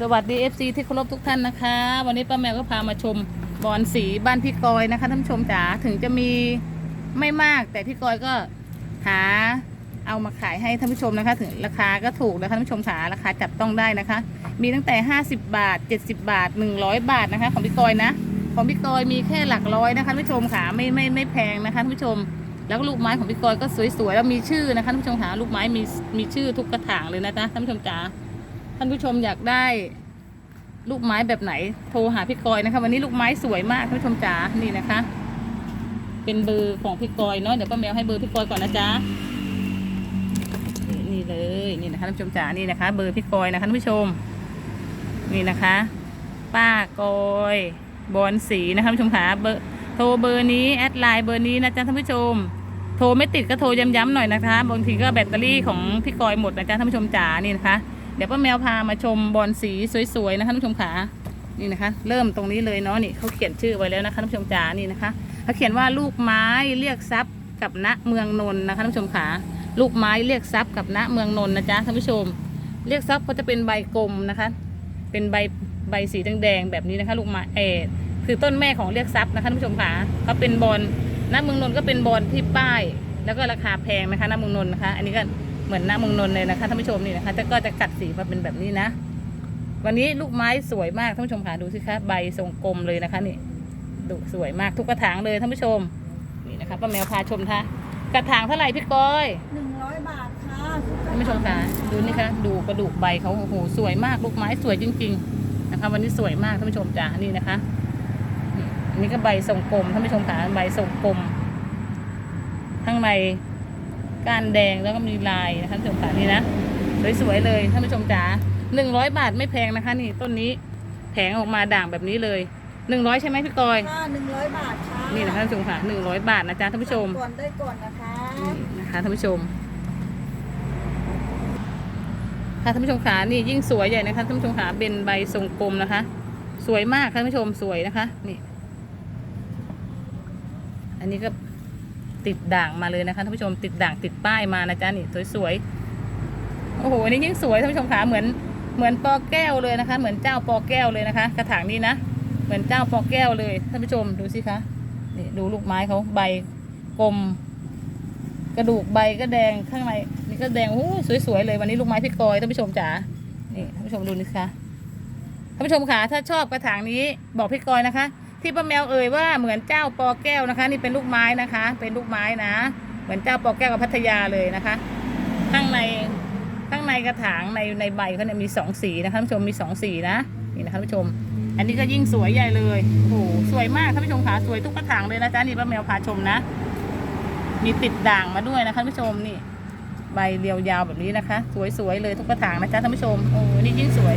สวัสดี FC ที่เคารพทุกท่านนะคะ วันนี้ป้าแมวก็พามาชมบอนสีบ้านพี่กอยนะคะท่านผู้ชมจ๋าถึงจะมีไม่มาก แต่พี่กอยก็หาเอามาขายให้ท่านผู้ชมนะคะ ถึงราคาก็ถูกนะคะท่านผู้ชมจ๋าราคาจับต้องได้นะคะ มีตั้งแต่ 50 บาท 70 บาท 100 บาทนะคะ ของพี่กอยนะ ของพี่กอยมีแค่หลักร้อยนะคะท่านผู้ชมค่ะไม่ไม่ไม่แพงนะคะท่านผู้ชม แล้วก็ลูกไม้ของพี่กอยก็สวยๆแล้วมีชื่อนะคะท่านผู้ชมค่ะลูกไม้มีมีชื่อทุกกระถางเลยนะจ๊ะท่านผู้ชมจ๋า ท่านผู้ชมอยากได้ลูกไม้แบบไหน โทรหาพี่กอยนะคะ วันนี้ลูกไม้สวยมากท่านผู้ชมจ๋านี่นะคะ เป็นเบอร์ของพี่กอยเนาะเดี๋ยวป้าแมวให้เบอร์พี่กอยก่อนนะจ๊ะนี่เลยนี่นะคะท่านผู้ชมจ๋านี่นะคะ เบอร์พี่กอยนะคะท่านผู้ชม นี่นะคะ ป้ากอยบอนสีนะคะท่านผู้ชมค่ะเบอร์โทรเบอร์นี้แอดไลน์เบอร์นี้นะจ๊ะท่านผู้ชม โทรไม่ติดก็โทรย้ำๆหน่อยนะคะบางทีก็แบตเตอรี่ของพี่กอยหมดนะจ๊ะท่านผู้ชมจ๋านี่นะคะ เดี๋ยวป้าแมวพามาชมบอลสีสวยๆนะคะท่านผู้ชมขานี่นะคะ เริ่มตรงนี้เลยเนาะนี่เขาเขียนชื่อไว้แล้วนะคะท่านผู้ชมจ๋านี่นะคะเขาเขียนว่าลูกไม้เรียกทรัพย์กับณเมืองนนท์นะคะท่านผู้ชมขาลูกไม้เรียกทรัพย์กับณเมืองนนท์นะจ๊ะท่านผู้ชม เรียกทรัพย์เขาจะเป็นใบกลมนะคะ เป็นใบใบสีแดงๆแบบนี้นะคะลูกไม้เออคือต้นแม่ของเรียกทรัพย์นะคะท่านผู้ชมขาเขาเป็นบอลณเมืองนนท์ก็เป็นบอลที่ป้าย แล้วก็ราคาแพงนะคะณเมืองนนท์นะคะ อันนี้ก็ เหมือนหน้าเมืองนนท์เลยนะคะท่านผู้ชมนี่นะคะจะก็จะกัดสีมาเป็นแบบนี้นะ วันนี้ลูกไม้สวยมากท่านผู้ชมค่ะดูสิคะใบทรงกลมเลยนะคะนี่ดูสวยมากทุกกระถางเลยท่านผู้ชมนี่นะคะป้าแมวพาชมท่กระถางเท่าไหร่พี่ก้อยหนึ่งร้อยบาทค่ะท่านผู้ชมค่ะดูนี่คะดูกระดูกใบเขาโอ้โหสวยมากลูกไม้สวยจริง ๆนะคะ วันนี้สวยมากท่านผู้ชมจ้านี่นะคะนี่อันนี้ก็ใบทรงกลมท่านผู้ชมค่ะใบทรงกลมข้างใน ก้านแดงแล้วก็มีลายนะคะท่านผู้ชมค่ะนี่นะสวยๆเลยท่านผู้ชมจ๋าหนึ่งร้อยบาทไม่แพงนะคะ นี่ต้นนี้แผงออกมาด่างแบบนี้เลยหนึ่งร้อยใช่ไหมพี่กอยค่ะหนึ่งร้อยบาทค่ะนี่นะคะท่านผู้ชมค่ะหนึ่งร้อยบาทนะจ๊ะท่านผู้ชมก่อนได้ก่อนนะคะนี่นะคะท่านผู้ชมค่ะท่านผู้ชมขานี่ยิ่งสวยใหญ่นะคะท่านผู้ชมขาเป็นใบทรงกลมนะคะ สวยมากค่ะท่านผู้ชมสวยนะคะ นี่ อันนี้ก็ ติดด่างมาเลยนะคะท่านผู้ชมติดด่างติดป้ายมานะจ๊ะนี่สวยๆโอ้โหอันนี้ยิ่งสวยท่านผู้ชมขาเหมือนเหมือนปอแก้วเลยนะคะ เหมือนเจ้าปอแก้วเลยนะคะ กระถางนี้นะ เหมือนเจ้าปอแก้วเลยท่านผู้ชมดูสิคะนี่ดูลูกไม้เขาใบกลม กระดูกใบก็แดงข้างในนี่ก็แดงโอ้โหสวยๆเลยวันนี้ลูกไม้พี่กอยท่านผู้ชมจ๋านี่ท่านผู้ชมดูนี่คะท่านผู้ชมค่ะถ้าชอบกระถางนี้บอกพี่กอยนะคะ ที่ป้าแมวเอ่ยว่าเหมือนเจ้าปอแก้วนะคะ นี่เป็นลูกไม้นะคะ เป็นลูกไม้นะ เหมือนเจ้าปอแก้วกับพัทยาเลยนะคะ ข้างในข้างในกระถางในในใบเขาเนี่ยมีสองสีนะคะท่านผู้ชมมีสองสีนะนี่นะคะท่านผู้ชม อันนี้ก็ยิ่งสวยใหญ่เลยโอ้โหสวยมากท่านผู้ชมค่ะสวยทุกกระถางเลยนะจ๊ะนี่ป้าแมวพาชมนะ มีติดด่างมาด้วยนะคะท่านผู้ชมนี่ใบเรียวยาวแบบนี้นะคะ สวยๆเลยทุกกระถางนะจ๊ะท่านผู้ชมโอ้นี่ยิ่งสวย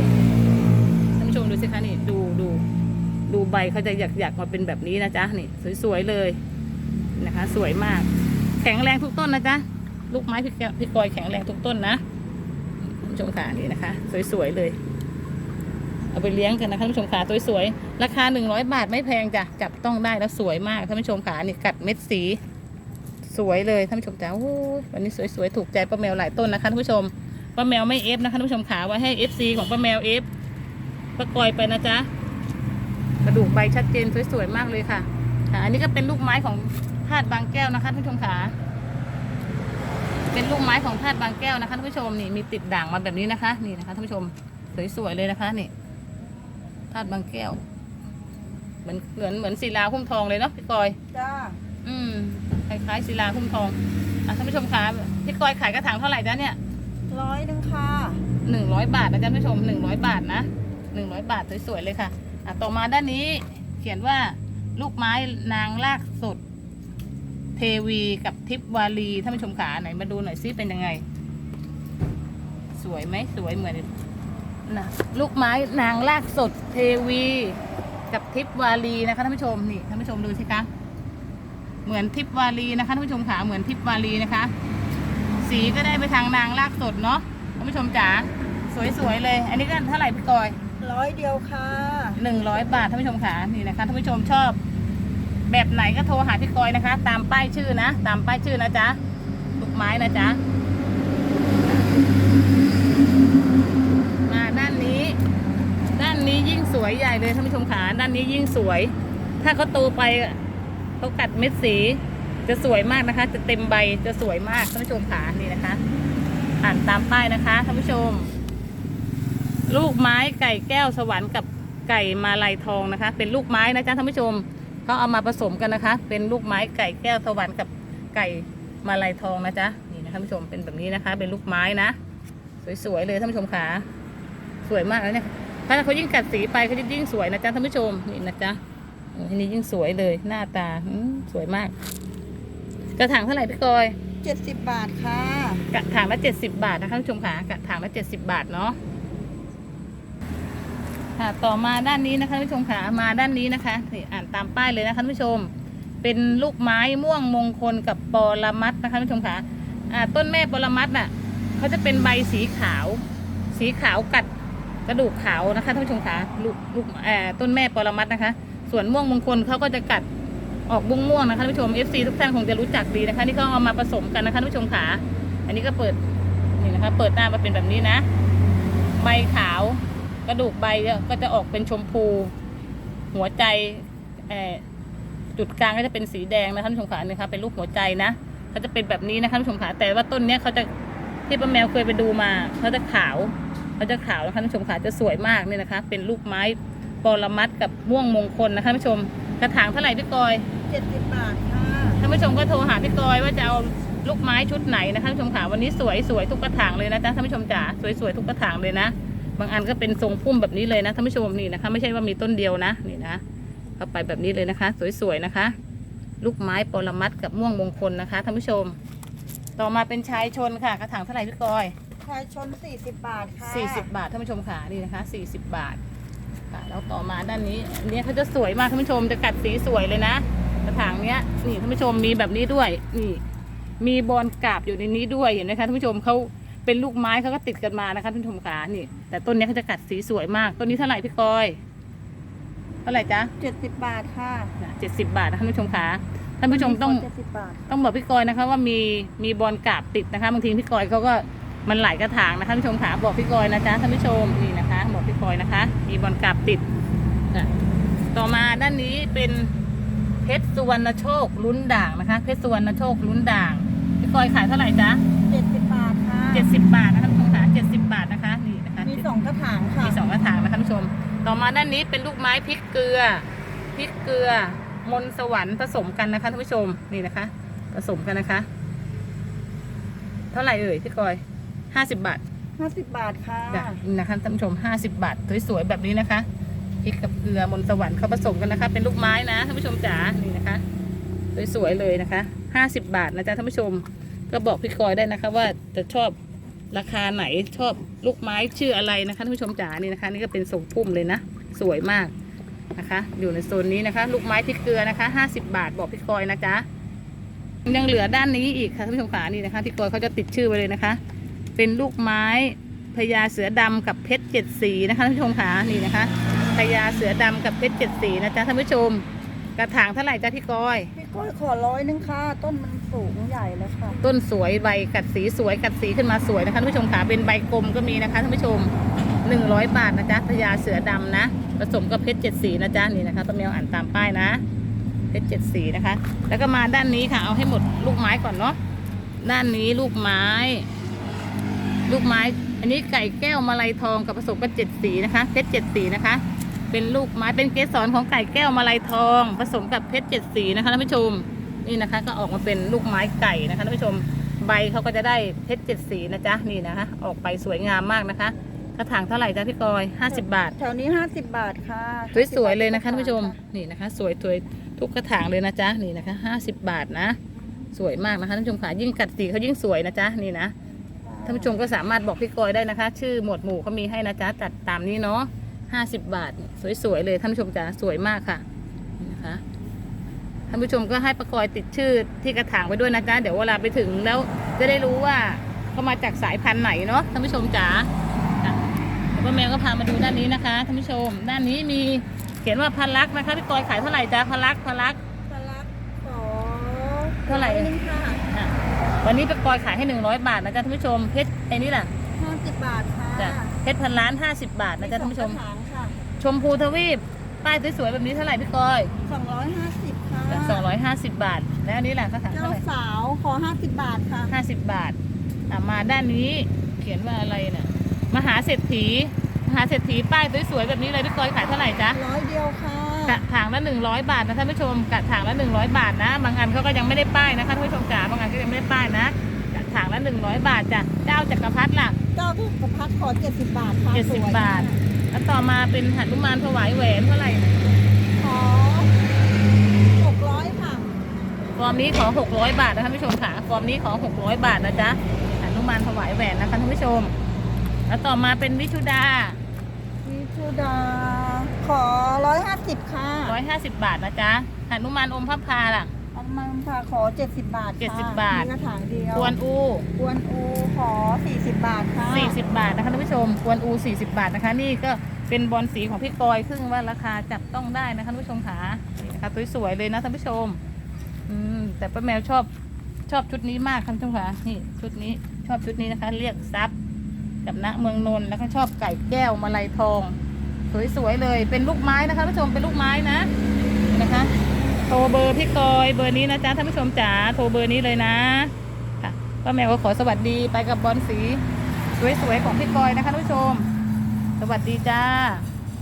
ท่านผู้ชมดูสิคะนี่ดูดู ดูใบเขาจะหยักๆมาเป็นแบบนี้นะจ๊ะนี่สวยๆเลยนะคะ สวยมาก แข็งแรงทุกต้นนะจ๊ะลูกไม้พี่แก้วพี่กอยแข็งแรงทุกต้นนะท่านผู้ชมขานี่นะคะ สวยๆเลย เอาไปเลี้ยงกันนะคะท่านผู้ชมขาสวยๆราคาหนึ่งร้อยบาทไม่แพงจ้ะจับต้องได้แล้วสวยมากท่านผู้ชมขานี่กัดเม็ดสีสวยเลยท่านผู้ชมจ้าโอ้วันนี้สวยๆถูกใจป้าแมวหลายต้นนะคะท่านผู้ชมป้าแมวไม่เอฟนะคะท่านผู้ชมขาไว้ให้เอฟซีของป้าแมวเอฟป้ากอยไปนะจ๊ะ ระดูกใบชัดเจนสวยๆมากเลยค่ะค่ะอันนี้ก็เป็นลูกไม้ของธาตุบางแก้วนะคะท่านผู้ชมขาเป็นลูกไม้ของธาตุบางแก้วนะคะท่านผู้ชมนี่มีติดด่างมาแบบนี้นะคะ นี่นะคะท่านผู้ชมสวยๆเลยนะคะนี่ธาตุบางแก้ว เหมือนเหมือนเหมือนศิลาหุ้มทองเลยเนาะพี่กอยจ้าอืมคล้ายๆศิลาหุ้มทองอะท่านผู้ชมคะพี่กอยขายกระถางเท่าไหร่จ๊ะเนี่ยร้อยหนึ่งค่ะหนึ่งร้อยบาทนะจ๊ะท่านผู้ชมหนึ่งร้อยบาทนะหนึ่งร้อยบาทสวยๆเลยค่ะ อะต่อมาด้านนี้เขียนว่าลูกไม้นางลากสด เทวีกับทิพวาลีท่านผู้ชมขาไหนมาดูหน่อยซิเป็นยังไง สวยไหมสวยเหมือนนะลูกไม้นางลากสด เทวี กับทิพวาลีนะคะท่านผู้ชมนี่ท่านผู้ชมดูสิคะเหมือนทิพวาลีนะคะท่านผู้ชมขาเหมือนทิพวาลีนะคะ สีก็ได้ไปทางนางลากสดเนาะท่านผู้ชมจ๋าสวยๆเลย อันนี้ก็เท่าไหร่พี่กอย ร้อยเดียวค่ะ หนึ่งร้อยบาทท่านผู้ชมขานี่นะคะท่านผู้ชมชอบ แบบไหนก็โทรหาพี่กอยนะคะ ตามป้ายชื่อนะ ตามป้ายชื่อนะจ๊ะลูกไม้นะจ๊ะมาด้านนี้ ด้านนี้ยิ่งสวยใหญ่เลยท่านผู้ชมขาด้านนี้ยิ่งสวย ถ้าเขาโตไปเขากัดเม็ดสี จะสวยมากนะคะ จะเต็มใบจะสวยมากท่านผู้ชมขานี่นะคะ อ่านตามป้ายนะคะท่านผู้ชม ลูกไม้ไก่แก้วสวรรค์กับไก่มาลายทองนะคะ เป็นลูกไม้นะจ๊ะท่านผู้ชมเขาเอามาผสมกันนะคะ เป็นลูกไม้ไก่แก้วสวรรค์กับไก่มาลายทองนะจ๊ะนี่นะท่านผู้ชมเป็นแบบนี้นะคะ เป็นลูกไม้นะสวยๆเลยท่านผู้ชมขาสวยมากแล้วเนี่ยถ้าเขายิ่งกัดสีไปเขาจะยิ่งสวยนะจ๊ะท่านผู้ชมนี่นะจ๊ะโอ้ทีนี้ยิ่งสวยเลยหน้าตาอืมสวยมาก กระถางเท่าไหร่พี่กอยเจ็ดสิบบาทค่ะ กระถางละเจ็ดสิบาทนะคะท่านผู้ชมค่ะกระถางละเจ็ดสิบาทเนาะ ค่ะต่อมาด้านนี้นะคะผู้ชมค่ะมาด้านนี้นะคะนี่อ่านตามป้ายเลยนะคะผู้ชม เป็นลูกไม้ม่วงมงคลกับปอระมัดนะคะผู้ชมค่ะอ่าต้นแม่ปอระมัดน่ะเขาจะเป็นใบสีขาว สีขาวกัดกระดูกขาวนะคะท่านผู้ชมค่ะลูกลูกอ่อต้นแม่ปรมัดนะคะ ส่วนม่วงมงคลเขาก็จะกัดออกม่วงนะคะท่านผู้ชม FC ทุกท่านคงจะรู้จักดีนะคะที่เขาเอามาผสมกันนะคะท่านผู้ชมค่ะอันนี้ก็เปิดนี่นะคะ เปิดหน้ามาเป็นแบบนี้นะ ใบขาว กระดูกใบก็จะออกเป็นชมพู หัวใจจุดกลางก็จะเป็นสีแดงนะท่านผู้ชมค่ะนี่ค่ะเป็นรูปหัวใจนะเขาจะเป็นแบบนี้นะคะท่านผู้ชมค่ะแต่ว่าต้นเนี้ยเขาจะที่ป้าแมวเคยไปดูมาเขาจะขาวเขาจะขาวนะคะท่านผู้ชมค่ะจะสวยมากเนี่ยนะคะ เป็นลูกไม้ปรมัดกับม่วงมงคลนะคะท่านผู้ชมกระถางเท่าไหร่พี่กอยเจ็ดสิบบาทค่ะท่านผู้ชมก็โทรหาพี่กอยว่าจะเอาลูกไม้ชุดไหนนะคะท่านผู้ชมค่ะวันนี้สวยสวยทุกกระถางเลยนะจ๊ะท่านผู้ชมจ๋าสวยสวยทุกกระถางเลยนะ บางอันก็เป็นทรงพุ่มแบบนี้เลยนะท่านผู้ชมนี่นะคะ ไม่ใช่ว่ามีต้นเดียวนะนี่นะเข้าไปแบบนี้เลยนะคะ สวยๆนะคะ ลูกไม้ปรมัดกับม่วงมงคลนะคะท่านผู้ชม ต่อมาเป็นชายชนค่ะกระถางเท่าไหร่พี่กอยชายชนสี่สิบบาทค่ะ40 บาทท่านผู้ชมค่ะนี่นะคะ 40 บาทค่ะแล้วต่อมาด้านนี้อันนี้เขาจะสวยมากท่านผู้ชมจะกัดสีสวยเลยนะ กระถางเนี้ยนี่ท่านผู้ชมมีแบบนี้ด้วยนี่มีบอลกราบอยู่ในนี้ด้วยเห็นไหมคะท่านผู้ชมเขา เป็นลูกไม้เขาก็ติดกันมานะคะท่านผู้ชมขานี่ แต่ต้นเนี้ยเขาจะกัดสีสวยมาก ต้นนี้เท่าไหร่พี่กอย เท่าไหร่จ๊ะเจ็ดสิบบาทค่ะเจ็ดสิบบาทนะท่านผู้ชมขาท่านผู้ชมต้องเจ็ดสิบบาทต้องบอกพี่กอยนะคะ ว่ามีมีบอลกราบติดนะคะบางทีพี่กอยเขาก็มันหลายกระถางนะคะท่านผู้ชมขาบอกพี่กอยนะจ๊ะท่านผู้ชมนี่นะคะ บอกพี่กอยนะคะ มีบอลกราบติดอะต่อมาด้านนี้เป็นเพชรสุวรรณโชคลุ้นด่างนะคะ เพชรสุวรรณโชคลุ้นด่างพี่กอยขายเท่าไหร่จ๊ะ 70 บาทนะคะคุณผู้ชมค่ะ70 บาทนะคะนี่นะคะมีสองกระถางค่ะมีสองกระถางนะคะคุณผู้ชม ต่อมาด้านนี้เป็นลูกไม้พริกเกลือพริกเกลือ มนสวรรค์ผสมกันนะคะท่านผู้ชมนี่นะคะ ผสมกันนะคะ เท่าไหร่เอ่ยพี่กอย 50 บาทห้าสิบบาทค่ะจ้ะนี่นะคะท่านผู้ชม 50 บาทสวยๆแบบนี้นะคะพริกกับเกลือมนสวรรค์เขาผสมกันนะคะ เป็นลูกไม้นะท่านผู้ชมจ๋านี่นะคะสวยๆเลยนะคะ 50 บาทนะจ๊ะท่านผู้ชม ก็บอกพี่กอยได้นะคะ ว่าจะชอบ ราคาไหนชอบลูกไม้ชื่ออะไรนะคะท่านผู้ชมจ๋านี่นะคะ นี่ก็เป็นทรงพุ่มเลยนะ สวยมากนะคะ อยู่ในโซนนี้นะคะ ลูกไม้พริกเกลือนะคะห้าสิบบาทบอกพี่กอยนะจ๊ะยังเหลือด้านนี้อีกค่ะท่านผู้ชมขานี่นะคะพี่กอยเขาจะติดชื่อไว้เลยนะคะ เป็นลูกไม้พญาเสือดำกับเพชรเจ็ดสีนะคะท่านผู้ชมขานี่นะคะพญาเสือดำกับเพชรเจ็ดสีนะจ๊ะท่านผู้ชม กระถางเท่าไหร่จ๊ะพี่กอย กล้วยขอร้อยหนึงค่ะ ต้นมันสูงใหญ่แล้วค่ะ ต้นสวยใบกัดสีสวยกัดสีขึ้นมาสวยนะคะท่านผู้ชมขาเป็นใบกลมก็มีนะคะท่านผู้ชมหนึ่งร้อยบาทนะจ๊ะพญาเสือดำนะ ผสมกับเพชรเจ็ดสีนะจ๊ะนี่นะคะต้นแมวอ่านตามป้ายนะเพชรเจ็ดสีนะคะ แล้วก็มาด้านนี้ค่ะ เอาให้หมดลูกไม้ก่อนเนาะด้านนี้ลูกไม้ ลูกไม้ อันนี้ไก่แก้วมาลัยทองกับผสมกับเจ็ดสีนะคะเพชรเจ็ดสีนะคะ เป็นลูกไม้เป็นเกสรของไก่แก้วมาลัยทอง ผสมกับเพชรเจ็ดสีนะคะท่านผู้ชมนี่นะคะก็ออกมาเป็นลูกไม้ไก่นะคะท่านผู้ชมใบเขาก็จะได้เพชรเจ็ดสีนะจ๊ะนี่นะคะออกไปสวยงามมากนะคะกระถางเท่าไหร่จ๊ะพี่กอยห้าสิบบาท แถวนี้ห้าสิบบาทค่ะสวยๆเลยนะคะท่านผู้ชมนี่นะคะ สวยๆทุกกระถางเลยนะจ๊ะนี่นะคะห้าสิบบาทนะ สวยมากนะคะท่านผู้ชมค่ะยิ่งกัดสีเขายิ่งสวยนะจ๊ะนี่นะท่านผู้ชมก็สามารถบอกพี่กอยได้นะคะ ชื่อหมวดหมู่เขามีให้นะจ๊ะจัดตามนี้เนาะ ห้าสิบบาท สวยๆเลยท่านผู้ชมจ๋าสวยมากค่ะนี่นะคะท่านผู้ชมก็ให้ประกอยติดชื่อที่กระถางไว้ด้วยนะจ๊ะเดี๋ยวเวลาไปถึงแล้วจะได้รู้ว่าเขามาจากสายพันธุ์ไหนเนาะท่านผู้ชมจ๋าค่ะแล้วก็แมวก็พามาดูด้านนี้นะคะท่านผู้ชม ด้านนี้มีเขียนว่าพันลักษณ์นะคะพี่กอยขายเท่าไหร่จ๊ะพันลักษณ์พันลักษณ์สลักขอเท่าไหร่อยนึงค่ะอะวันนี้พี่กอยขายให้หนึ่งร้อยบาทนะจ๊ะท่านผู้ชมเพชรไอ้นี่แหละห้าสิบบาทค่ะจ้ะเพ ชรพันล้านห้าสิบบาทนะจ๊ะท่านผู้ชม สองกระถางค่ะชมพูทวีป ป้ายสวยๆแบบนี้เท่าไหร่พี่กอยสองร้อยห้าสิบค่ะสองร้อยห้าสิบบาท แล้วอันนี้แหละก็ถามเจ้าเท่าไหร่สาวขอห้าสิบบาทค่ะห้าสิบบาทอะมาด้านนี้เขียนว่าอะไรเนี่ยมหาเศรษฐี มหาเศรษฐีป้ายสวยๆแบบนี้เลยพี่กอยขายเท่าไหร่จ๊ะ ร้อยเดียวค่ะกระถางละหนึ่งร้อยบาทนะท่านผู้ชมกระถางละหนึ่งร้อยบาทนะ บางอันเขาก็ยังไม่ได้ป้ายนะคะท่านผู้ชมจ๋าบางอันก็ยังไม่ได้ป้ายนะกระถางละหนึ่งร้อยบาทจ้ะเจ้าจักรพรรดิ ล่ะเจ้าทุกประพัดขอเจ็ดสิบบาทค่ะเจ็ดสิบสวยบาท แล้วต่อมาเป็นหนุมานถวายแหวนเท่าไหร่ขอหกร้อยค่ะ ฟอร์มนี้ขอหกร้อยบาทนะท่านผู้ชมค่ะ ฟอร์มนี้ขอหกร้อยบาทนะจ๊ะหนุมานถวายแหวนนะคะท่านผู้ชม แล้วต่อมาเป็นวิชุดา วิชุดา ขอร้อยห้าสิบค่ะร้อยห้าสิบบาทนะจ๊ะหนุมานอมพระพาล่ะ อันมันค่ะขอเจ็ดสิบบาทค่ะ70บาท มีกระถางเดียวกวนอูกวนอูขอสี่สิบบาทค่ะ40 บาทนะคะท่านผู้ชมกวนอู40 บาทนะคะ นี่ก็เป็นบอลสีของพี่กอยซึ่งว่าราคาจับต้องได้นะคะท่านผู้ชมค่ะนี่นะคะสวยๆเลยนะท่านผู้ชมอืมแต่ป้าแมวชอบชอบชุดนี้มากค่ะท่านผู้ชมค่ะนี่ชุดนี้ชอบชุดนี้นะคะ เรียกซับกับณเมืองนนท์แล้วก็ชอบไก่แก้วมาลัยทอง สวยๆเลยเป็นลูกไม้นะคะท่านผู้ชมเป็นลูกไม้นะนี่นะคะ โทรเบอร์พี่กอยเบอร์นี้นะจ๊ะท่านผู้ชมจ๋าโทรเบอร์นี้เลยนะค่ะป้าแมวก็ขอสวัสดีไปกับบอลสีสวยๆของพี่กอยนะคะท่านผู้ชม สวัสดีจ้า